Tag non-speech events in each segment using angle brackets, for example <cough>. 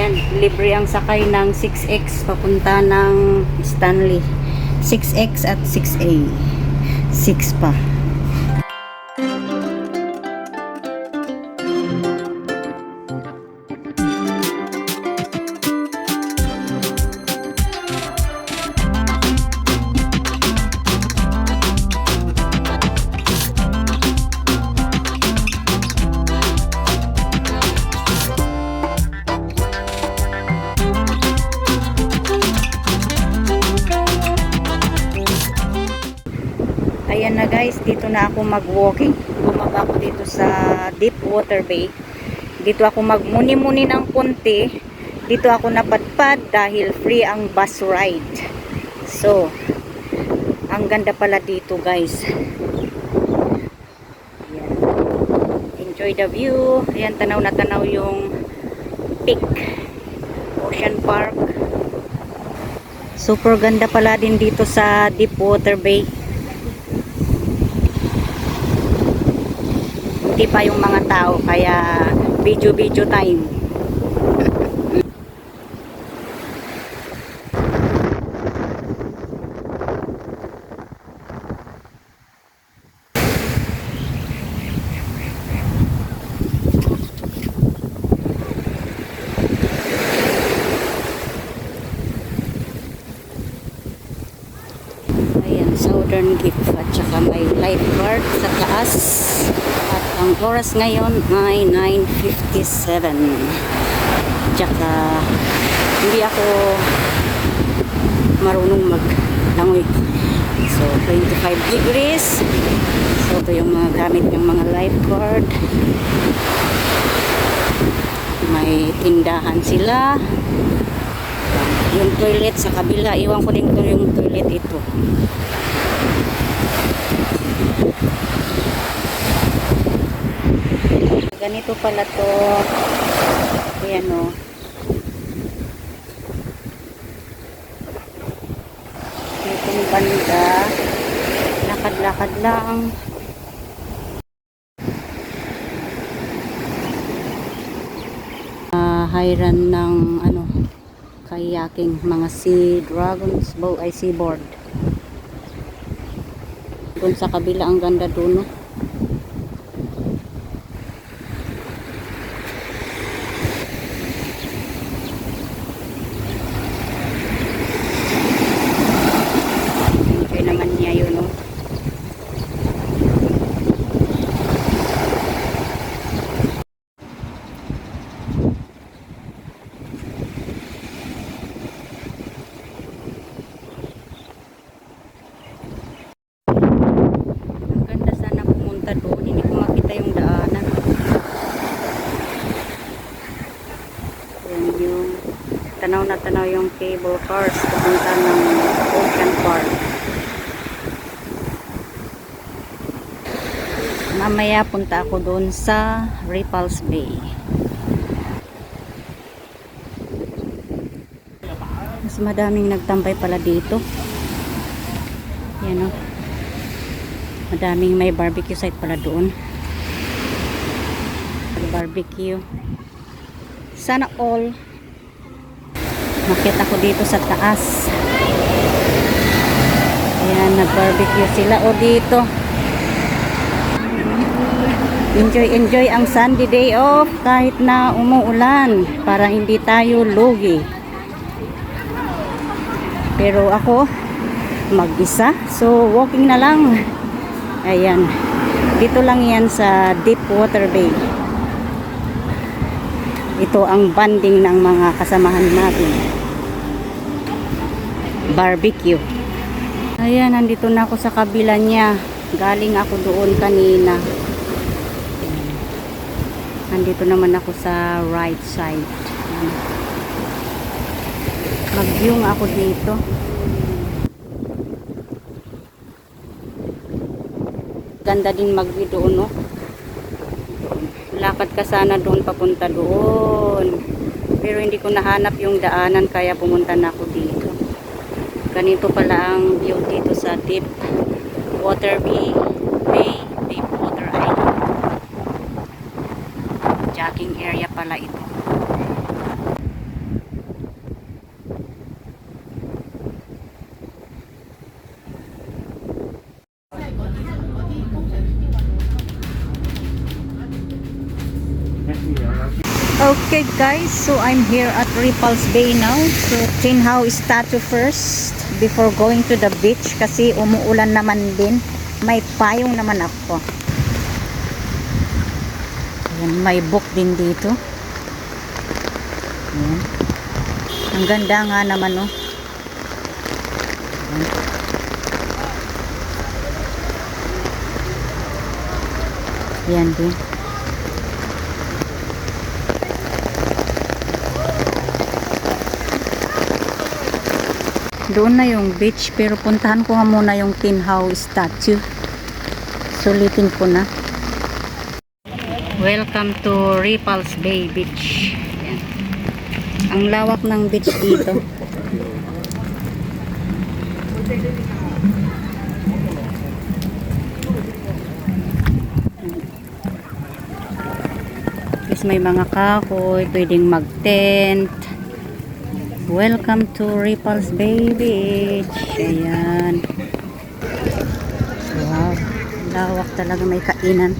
Ayan, libre ang sakay ng 6X papunta ng Stanley. 6X at 6A. 6 pa. Guys, dito na ako mag-walking. Bumaba ako dito sa Deepwater Bay. Dito ako magmuni-muni ng konti. Dito ako napadpad dahil free ang bus ride. So, ang ganda pala dito guys. Ayan. Enjoy the view. Ayan, tanaw na tanaw yung peak. Ocean Park. Super ganda pala din dito sa Deepwater Bay. Hindi pa yung mga tao kaya video video time Ayan, Southern Gift at saka may lifeguard sa taas. Ang oras ngayon ay 9.57. Tsaka hindi ako marunong maglangoy. So, 25 degrees. So, ito yung mga gamit ng mga lifeguard. May tindahan sila. Yung toilet sa kabila, iwan ko din ito yung toilet ito. Ganito pala to. Ayan o. Itong banda. Lakad-lakad lang. Uh, hiran ng ano kayaking mga sea dragons bow ay seaboard doon sa kabila ang ganda doon no? enjoy naman niya yun no? Ang ganda sana pumunta doon. Hindi ko makita yung daanan. Yan yung tanaw na tanaw yung cable cars papunta ng Ocean Park. Mamaya punta ako doon sa Ripples Bay. Mas madaming nagtambay pala dito. Yan o. Madaming may barbecue site pala doon. Barbecue. Sana all. Makita ko dito sa taas. Ayan, nag-barbecue sila. O dito. Enjoy, enjoy ang Sunday day off kahit na umuulan para hindi tayo lugi. Pero ako, mag-isa. So, walking na lang. Ayan. Dito lang yan sa Deepwater Bay. Ito ang banding ng mga kasamahan natin. Barbecue. Ayan, nandito na ako sa kabila niya. Galing ako doon kanina. Nandito naman ako sa right side. Nga ako dito. Ganda din mag-view doon, no? Lakad ka sana doon papunta doon. Pero hindi ko nahanap yung daanan kaya pumunta na ako dito ganito pala ang view dito sa tip water bay bay deep water island jogging area pala ito Thank you. Okay guys, so I'm here at Ripples Bay now. So Tinhaw statue first before going to the beach kasi umuulan naman din. May payong naman ako. Ayan, may book din dito. Ayan. Ang ganda nga naman oh. Ayan. Ayan din. Doon na yung beach pero puntahan ko nga muna yung Tinhaw statue. Sulitin ko na. Welcome to Ripples Bay Beach. Ayan. Ang lawak ng beach dito. Is may mga kahoy, pwedeng mag-tent. Welcome to Ripples Bay Beach. Ayan. Wow. Lawak talaga may kainan.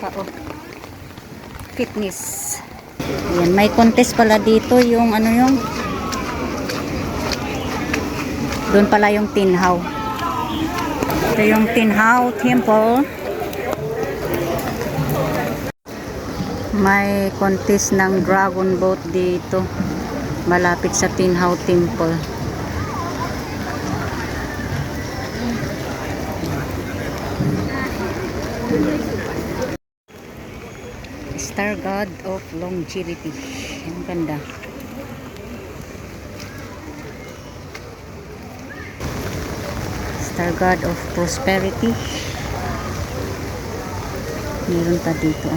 Tao. Fitness. Ayan, may contest pala dito yung ano yung doon pala yung Tinhaw. Ito yung Tinhaw Temple. May contest ng dragon boat dito. Malapit sa Tinhaw Temple. Star God of Longevity. Ang ganda. Star God of Prosperity. Meron pa dito.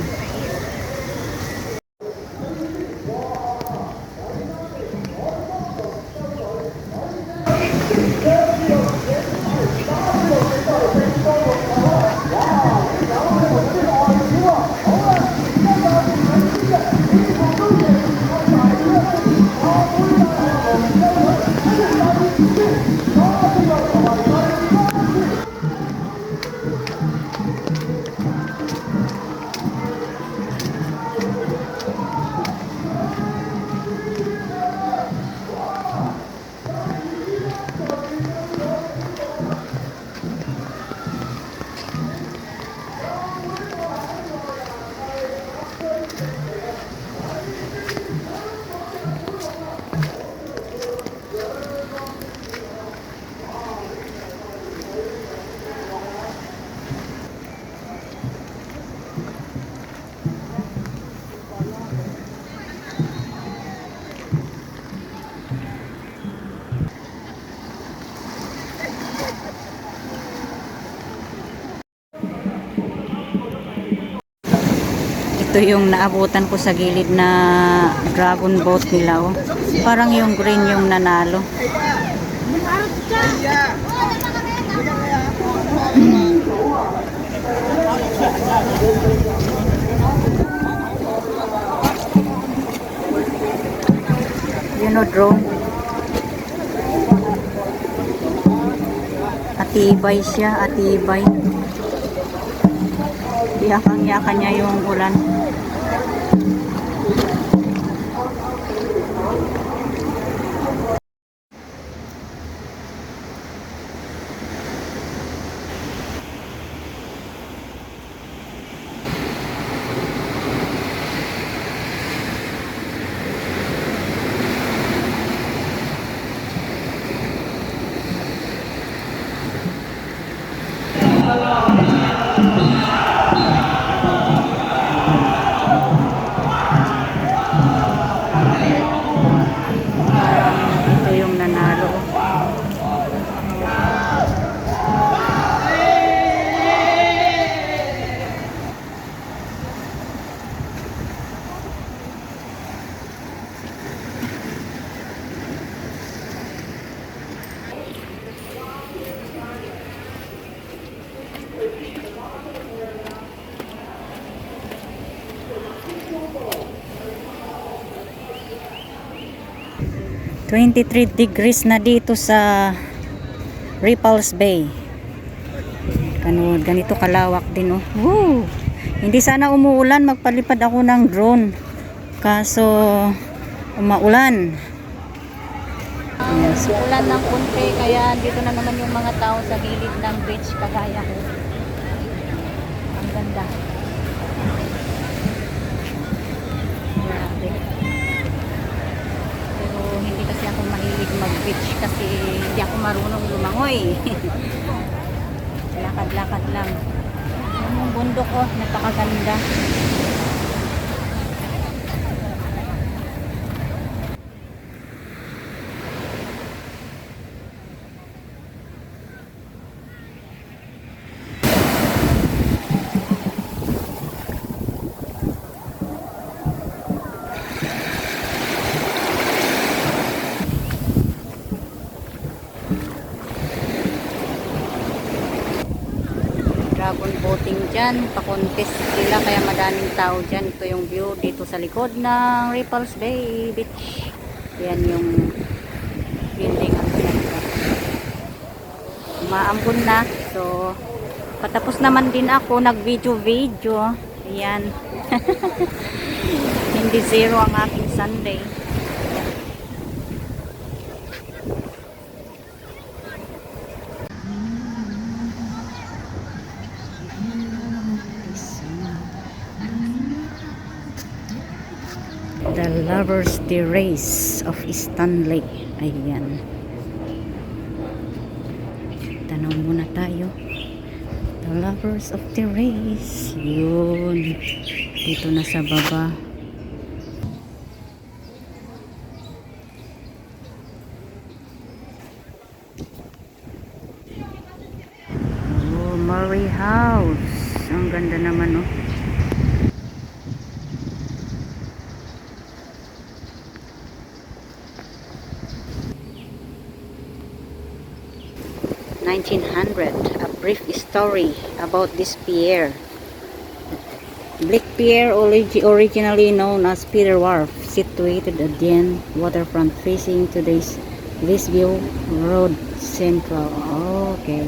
Ito yung naabutan ko sa gilid na dragon boat nila. Oh. Parang yung green yung nanalo. <clears throat> Yun o, drone. Atibay siya, atibay. Yakang-yakan niya yung ulan. 23 degrees na dito sa Ripples Bay. Ano, ganito kalawak din oh. Woo! Hindi sana umuulan, magpalipad ako ng drone. Kaso umaulan. Yes. Ulan ng kunti kaya dito na naman yung mga tao sa gilid ng beach kagaya ko. Ang ganda. Grabe. Pero hindi kasi ako mag-beach kasi hindi ako marunong lumangoy. <laughs> Lakad-lakad lang. Yung bundok ko, napakaganda. dragon boating dyan. Pa-contest sila kaya madaming tao dyan. Ito yung view dito sa likod ng Ripples Bay Beach. Yan yung building ang ganda. Umaambon na. So, patapos naman din ako. Nag-video-video. Ayan. <laughs> Hindi zero ang aking Sunday. Lovers Terrace of Stanley. Ayan. Tanaw muna tayo. The Lovers of Terrace. Yun. Dito na sa baba. 1900, a brief story about this pier. Black Pier, originally known as Peter Wharf, situated at the end waterfront facing today's Visview Road Central. Okay.